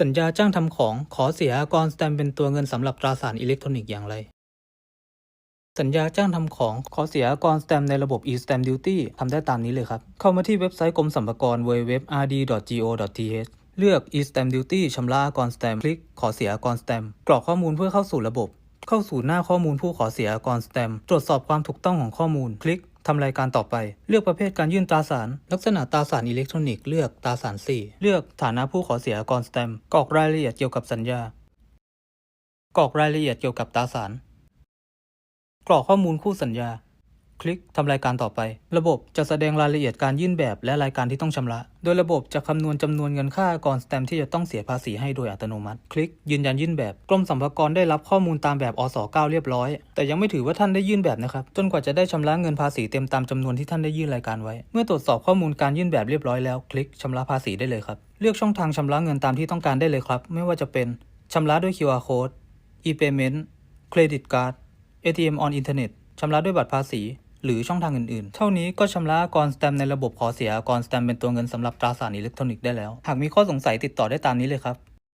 สัญญาจ้างทำของขอเสียกรสแตมเป็นตัวเงินสำหรับตราสารอิเล็กทรอนิกส์อย่างไร สัญญาจ้างทำของขอเสียกรสแตมในระบบ e-stamp duty ทำได้ตามนี้เลยครับ เข้ามาที่เว็บไซต์กรมสรรพากร www.rd.go.th เลือก e-stamp duty ชำระกรสแตมคลิกขอเสียกรสแตมกรอกข้อมูลเพื่อเข้าสู่ระบบ เข้าสู่หน้าข้อมูลผู้ขอเสียกรสแตมตรวจสอบความถูกต้องของข้อมูลคลิก ทำรายการต่อไป เลือกประเภทการยื่นตราสาร ลักษณะตราสารอิเล็กทรอนิกส์เลือกตราสาร 4 เลือกฐานะผู้ขอเสียกรสแตมกรอกรายละเอียดเกี่ยวกับสัญญากรอกรายละเอียดเกี่ยวกับตราสาร กรอกข้อมูลคู่สัญญา คลิกทำรายการต่อไป ระบบจะแสดงรายละเอียดการยื่นแบบและรายการที่ต้องชำระ โดยระบบจะคำนวณจำนวนเงินค่าอากรสแตมที่จะต้องเสียภาษีให้โดยอัตโนมัติ คลิกยืนยันยื่นแบบ กรมสรรพากรได้รับข้อมูลตามแบบอส9เรียบร้อย แต่ยังไม่ถือว่าท่านได้ยื่นแบบนะครับ จนกว่าจะได้ชำระเงินภาษีเต็มตามจำนวนที่ท่านได้ยื่นรายการไว้ เมื่อตรวจสอบข้อมูลการยื่นแบบเรียบร้อยแล้ว คลิกชำระภาษีได้เลยครับ เลือกช่องทางชำระเงินตามที่ต้องการได้เลยครับ ไม่ว่าจะเป็นชำระด้วย QR code e-payment credit card ATM on Internet ชำระด้วยบัตรภาษี หรือช่องทางอื่นๆ เท่านี้ก็ชำระกรสแตมในระบบขอเสียกรสแตมเป็นตัวเงินสำหรับตราสารอิเล็กทรอนิกส์ได้แล้ว หากมีข้อสงสัยติดต่อได้ตามนี้เลยครับ